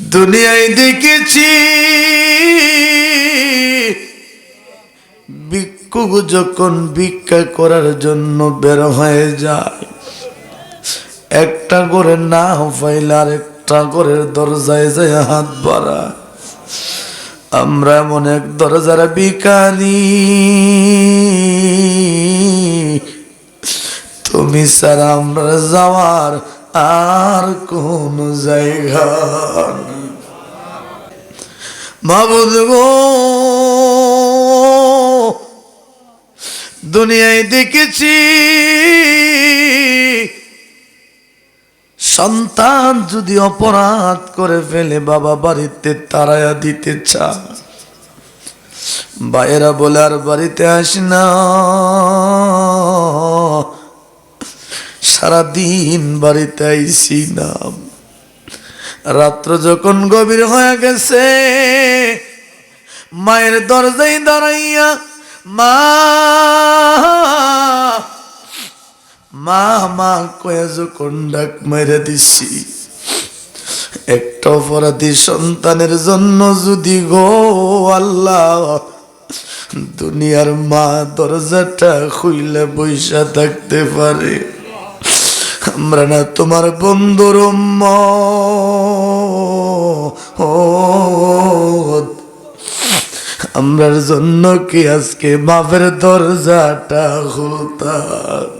দুনিয়ায় দেখেছি। ভিক্ষুক যখন ভিক্ষা করার জন্য বের হয়ে যায়, একটা করে না পাইলে আর একটা করে দরজায় যায় হাত বাড়া। আমরা এমন এক দরজার বিকানি তুমি ছাড়া আমরা যাওয়ার আর কোন জায়গা। মাবুদ গো, দুনিয়ায় দেখেছি সন্তান যদি অপরাধ করে ফেলে বাবা বাড়িতে তারায়া দিতে চায় বাইরা বলে, আর বাড়িতে আস না সারাদিন বাড়িতে আইসি না। রাত্র যখন গভীর হয়ে গেছে, মায়ের দরজায় দাঁড়াইয়া মা মা মা, কয়ে যখন ডাক মেরে দিছি, একটা অপরাধী সন্তানের জন্য যদি গো আল্লাহ, দুনিয়ার মা দরজাটা খুইলে বৈশা থাকতে পারে। আমরা না তোমার বন্ধুর ও। আমরার জন্য কি আজকে বাপের দরজাটা খুলতাম?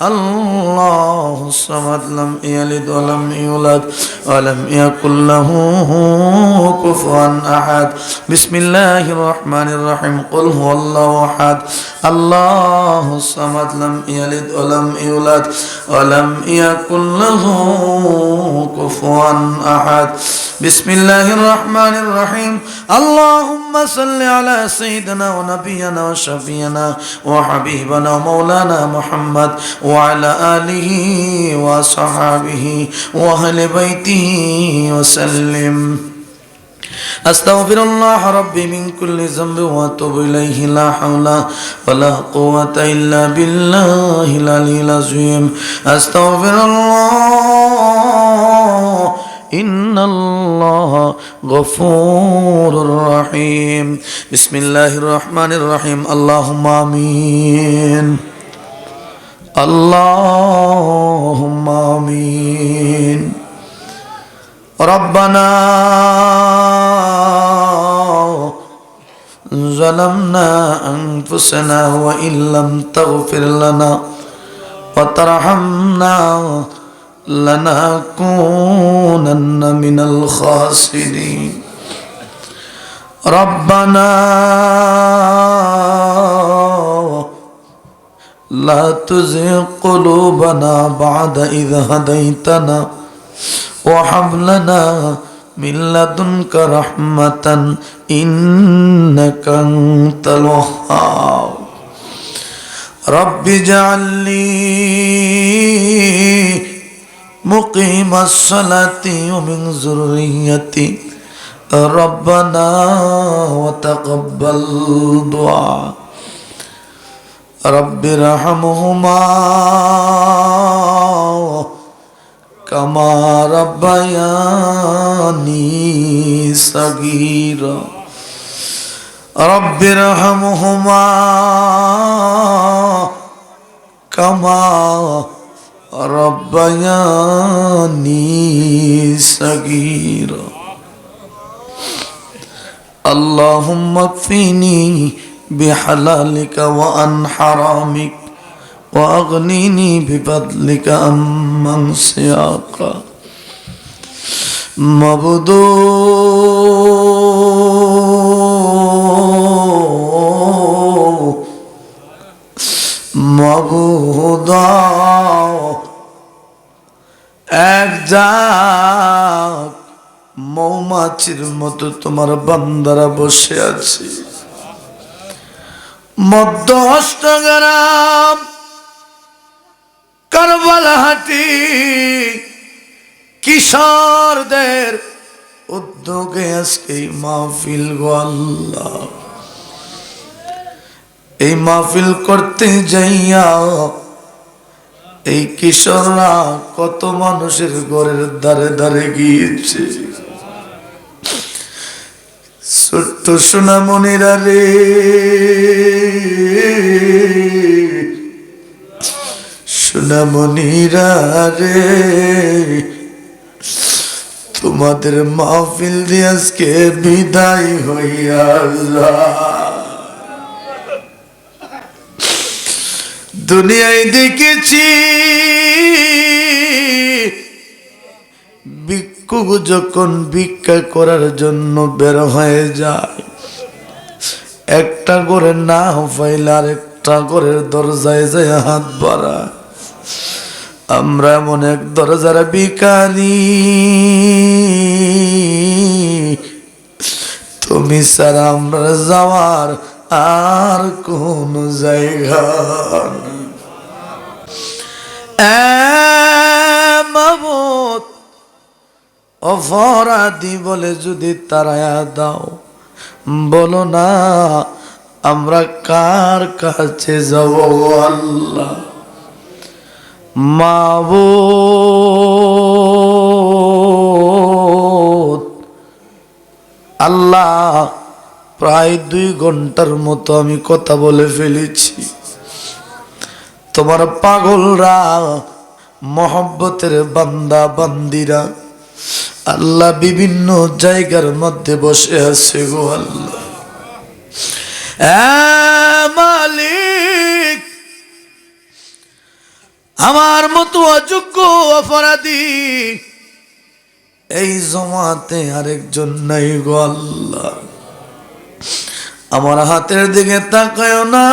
الله الصمد لم يلد ولم يولد ولم يكن له كفوا أحد. بسم الله الرحمن الرحيم. قل هو الله أحد. الله الصمد لم يلد ولم يولد ولم يكن له كفوا أحد. بسم الله الرحمن الرحيم. اللهم صل على سيدنا ونبينا وشفينا وحبيبنا ومولانا محمد وعلى آله وصحابه وأهل بيته وسلم أستغفر الله ربي من كل ذنب وأتوب إليه لا حول ولا قوة إلا بالله العلي العظيم أستغفر الله إن الله غفور رحيم بسم الله الرحمن الرحيم اللهم آمين اللهم آمين. ربنا ظلمنا أنفسنا وإن لم تغفر لنا وترحمنا لنكونن من الخاسرين. ربنا لا تزغ قلوبنا بعد إذ هديتنا وهب لنا من لدنك رحمة إنك أنت الوهاب رب اجعل لي مقيم الصلاة ومن ذريتي ربنا وتقبل دعاء رب ارحمهما كما ربياني صغيرا رب ارحمهما كما ربياني صغيرا اللهم اكفني بحلالك وعن حرامك وأغنني بفضلك عمن سياق مبدو মবুদা এক যাক মৌমাছির মতো তোমার বান্দারা বসে আছে মধ্য অষ্টগ্রাম, কারবালাহাটি, কিশোরদের উদ্যোগে আজকে এই মাহফিল গো আল্লাহ। এই মাহফিল করতে যাইয়া এই কিশোররা কত মানুষের ঘরের দ্বারে দ্বারে গিয়েছে। ছোট্ট সোনামণিরা রে সোনামণিরা রে তোমাদের মাহফিল দিয়ে আজকে বিদায় হইয়া যায়। দুনিয়ায় দেখেছি ভিক্ষুক যখন ভিক্ষা করার জন্য বের হয়ে যায়, একটা করে না পাইলে আর একটা ঘরের দরজায় যায় হাত বাড়া। আমরা এমন এক দরজার বিকারি তুমি ছাড়া আমরা যাওয়ার আর কোন জায়গা অপরাধী বলে যদি তারায়া দাও, বলো না, আমরা কার কাছে যাব? আল্লাহ। মাবুদ। আল্লাহ, প্রায় দুই ঘণ্টার মতো আমি কথা বলে ফেলেছি। তোমার পাগলরা, মহব্বতের বান্দা, বান্দিরা আল্লাহ বিভিন্ন জায়গার মধ্যে বসে আছে গো আল্লাহ। মালিক, আমার মতো অযোগ্য অপরাধী এই জমাতে আরেকজন নাই গো আল্লাহ। আমার হাতের দিকে তাকায় না।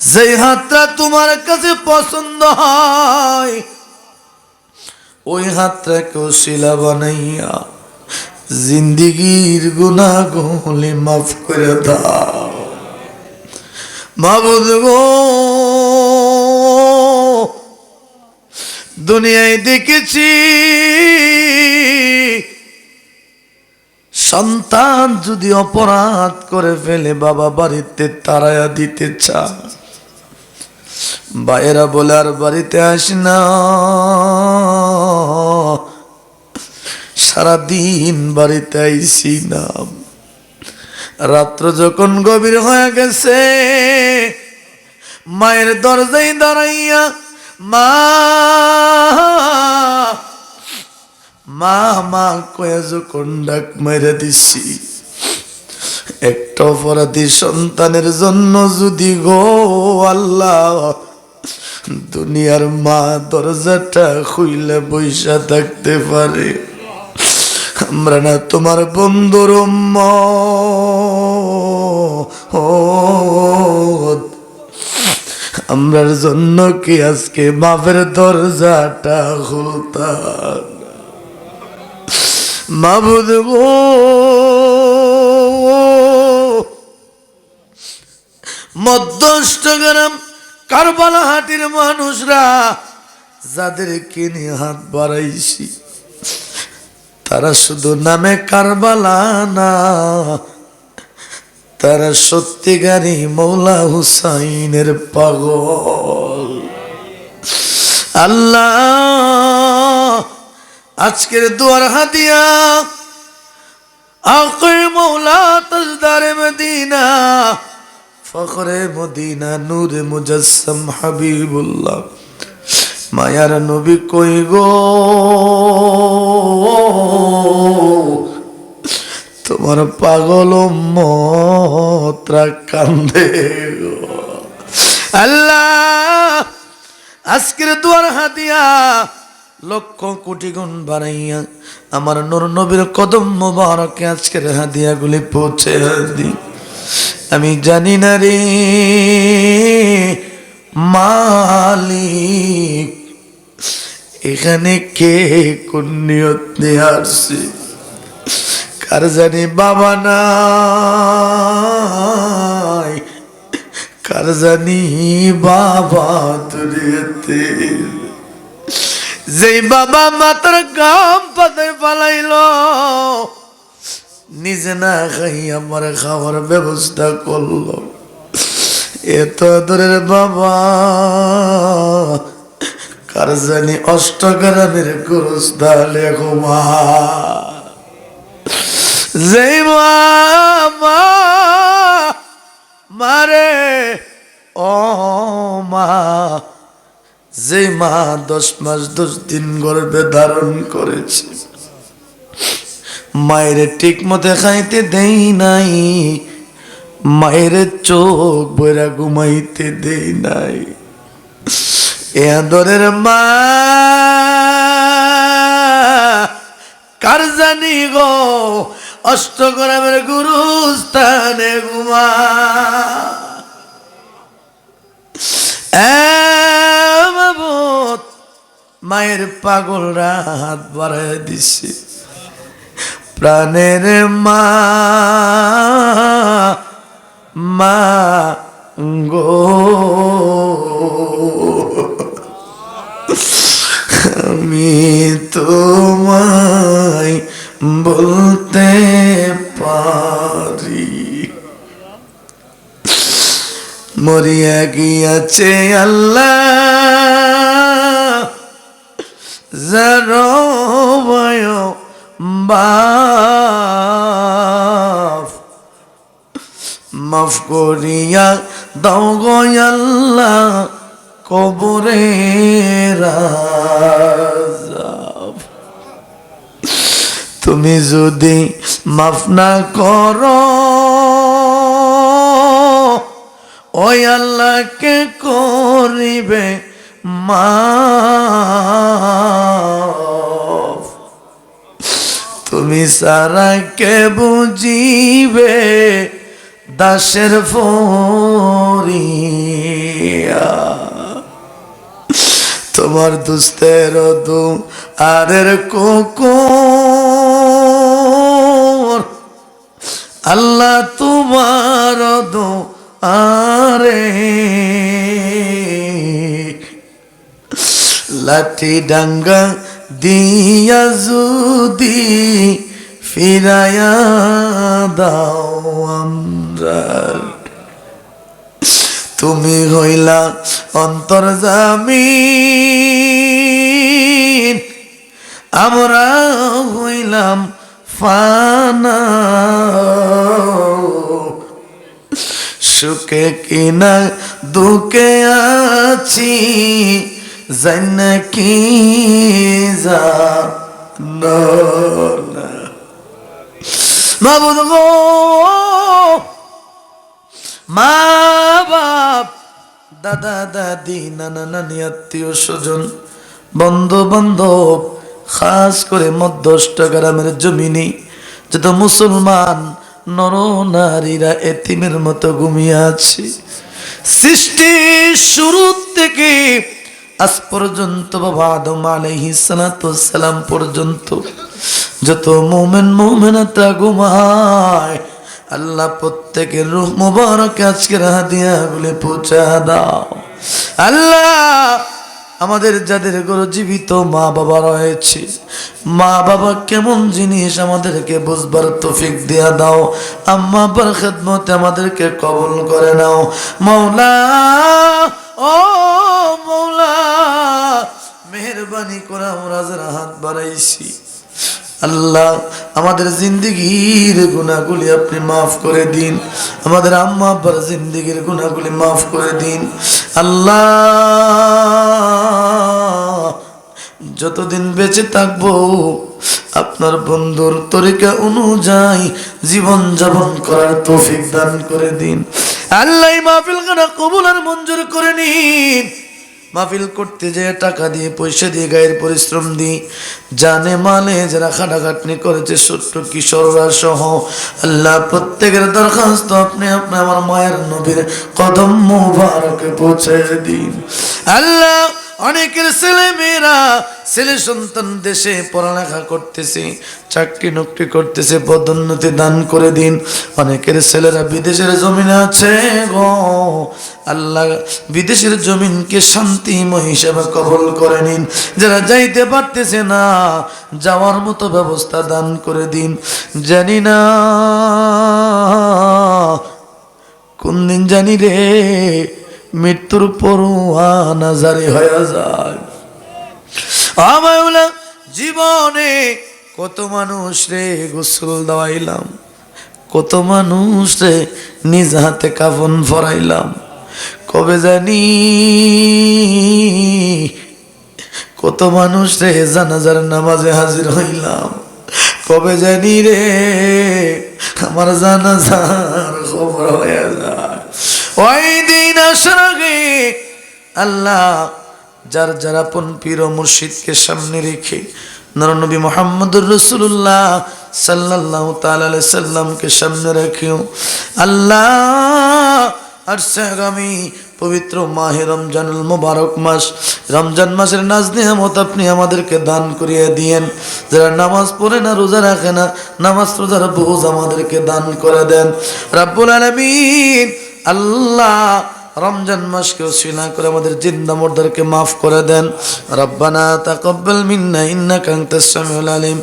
যেই হাতটা তোমার কাছে পছন্দ হয়, ওই হাতটা কেউ শিলা বানাইয়া জিন্দিগির গুনা গুলি মাফ করে দাও। মাবুদ গো, দুনিয়ায় দেখেছি সন্তান যদি অপরাধ করে ফেলে বাবা বাড়িতে তারায়া দিতে চা বাইরা বলে আর বাড়িতে আসি না। সারাদিন বাড়িতে আইসি না। রাত্র যখন গভীর হয়ে গেছে, মায়ের দরজায় দাঁড়াইয়া মা মা মা, কয়ে যখন ডাক মেরে দিছি। একটা অপরাধী সন্তানের জন্য যদি গো আল্লাহ, দুনিয়ার মা দরজাটা খুইলে বৈশা থাকতে পারে আমরা না তোমার বন্ধুর। আমরার জন্য কি আজকে বাপের দরজাটা খুলতাম মাবুদ গো মধ্যষ্টগ্রাম কারবালা হাটির মানুষরা যাদের কিনে হাত বাড়াইছি, তারা শুধু নামে কারবালা না, তারা সত্যিকারী মৌলা হুসাইনের পাগল। আল্লাহ, আজকের দুয়ার হাতিয়া আকে মৌলা তাজদারে মদিনা ফখরে মদিনা নূরে মুজাসম হাবিবুল্লাহ, মায়ার নবী কই গো? তোমার পাগল মত্রা কান্দে আল্লাহ, আজকের দুয়ার হাতিয়া লক্ষ কোটি গুণ বাড়াইয়া আমার নূর নবীর কদম মোবারকে আজকের হাদিয়াগুলি পৌঁছে দি আমি জানি না রে, মালিক, এখানে কে কোন নিয়ত নিয়ে আসছে? কার জানি বাবা নাই? কার জানি বাবা দুনিয়াতে? যেই বাবা মাতার গাম পাতে পালাইল নিজে না খাই আমার খাওয়ার ব্যবস্থা করল। এত আদরের বাবা। কার জানি অষ্টগ্রামের ঘুমা যেই মা মা মারে ও মা। যে মা দশ মাস দশ দিন গর্ভে ধারণ করেছে। মায়ের ঠিক মতে খাইতে দেই নাই। মায়ের চোখ বইরা ঘুমাইতে দেই নাই। এ আদরের মা কার জানি গো অষ্টগ্রামের গুরুস্থানে ঘুমা। এ বাবুত, মায়ের পাগলরা হাত বাড়ায় দিছে। প্রাণের মা মা গো। আমি তোমায় বলতে পারি। মরিয়া গিয়াছে আল্লাহ জরবয় বাপ মাফ করিয়া দাও গয়াল্লা কবরে তুমি যদি মাফ না করো ওই আল্লাহকে করিবে মাফ? তুমি সারা কে বুঝিবে দাসের ফরিয়া তোমার দুস্তের দু আরের কুকুর। আল্লাহ তোমার দু আরে। লাঠি ডাঙ্গা দিয়া যদি ফিরায়া দাও আমরা। তুমি হইলা অন্তর জামিন, আমরা হইলাম ফানা। সুখে কিনা দুঃখে আছি জান কি জানো? মাবুদ গো মা বাপ দাদা, দাদি, নানা, নানি, আত্মীয়, স্বজন বন্ধু বান্ধব খাস করে মধ্যষ্ট গ্রামের জমিনে, যত মুসলমান, নর নারীরা এতিমের মতো ঘুমিয়ে আছে। সৃষ্টি শুরু থেকে আজ পর্যন্ত বাবা আদম সালাম পর্যন্ত যত মোমেন মোমেনাতা ঘুমায়, আল্লাহ প্রত্যেকের রুহ মুবারক আজকের হাদিয়া বলে পৌঁছা দাও। আল্লাহ, আমাদের যাদের গরু জীবিত মা বাবা রয়েছে মা বাবা কেমন জিনিস আমাদেরকে বুঝবার তৌফিক দিয়া দাও। আম্মা আব্বার খেদমতে আমাদেরকে কবল করে নাও। মৌলা ও মৌলা মেহরবানি করে আমরা হাত বাড়াইছি। আল্লাহ, আমাদের জিন্দগির গুণাগুলি আপনি মাফ করে দিন। আমাদের আম্মা আব্বার জিন্দগির গুণাগুলি মাফ করে দিন। আল্লাহ, যতদিন বেঁচে থাকব, আপনার বন্ধুর তরিকা অনুযায়ী জীবন যাপন করার তৌফিক দান করে দিন। আল্লাহ মাহফিল খানা কবুল আর মঞ্জুর করে নিন। মাহফিল করতে যে টাকা দিয়ে, পয়সা দিয়ে, গায়ের পরিশ্রম দিই জানে মানে যারা খাটাখাটনি করেছে ছোট্ট কিশোররা সহ। আল্লাহ, প্রত্যেকের দরখাস্ত আপনি আপনি আমার মায়ের নবীর কদম মুবারকে পৌঁছে দিন। আল্লাহ অনেকের ছেলে মেয়েরা ছেলে সন্তান দেশে পড়ালেখা করতেছে, চাকরি নকরি করতেছে, পদোন্নতি দান করে দিন। অনেকের ছেলেরা বিদেশের জমিনে আছে গো। আল্লাহ বিদেশের জমিনকে শান্তিময় হিসাবে কবল করে নিন। যারা যাইতে পারতেছে না, যাওয়ার মতো ব্যবস্থা দান করে দিন। জানি না কোন দিন জানি রে মৃত্যুর পরোয়ানা জারি হয়ে যায়। আমায়ুলা জীবনে কত মানুষ রে গোসল দেওয়াইলাম, কত মানুষ রে নিজ হাতে কাফন ফরাইলাম কবে জানি কত মানুষ রে জানাজার নামাজে হাজির হইলাম, কবে জানি রে আমার জানাজার খবর হয়ে যায়। ওই আল্লাহ, যার যার আপন পীর মুর্শিদকে সামনে রেখে নরনবী মোহাম্মদুর রসুল্লাহ সাল্লাহ তাল সাল্লামকে সামনে রাখিও, আল্লাহ, আর আগামী পবিত্র মাহে রমজানুল মুবারক মাস, রমজান মাসের নাজ নিয়ামত আপনি আমাদেরকে দান করিয়ে দিয়েন। যারা নামাজ পড়ে না, রোজা রাখে না, নামাজ রোজার বোঝ আমাদেরকে দান করে দেন। রাব্বুল আলামিন, আল্লাহ রমজান মাসকে ওসিলা করে আমাদের জিন্দা মুর্দারকে মাফ করে দেন। রব্বানা তাকাব্বাল মিন্না, ইন্নাকা আনতাস সামিউল আলিম।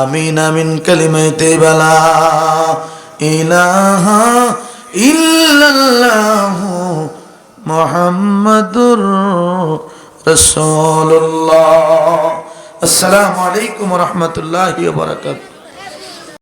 আমিন আমিন, কালিমাতে বালা। ইলাহা ইল্লাল্লাহ মুহাম্মাদুর রাসূলুল্লাহ। আসসালামু আলাইকুম ওয়া রাহমাতুল্লাহি ওয়া বারাকাতুহু।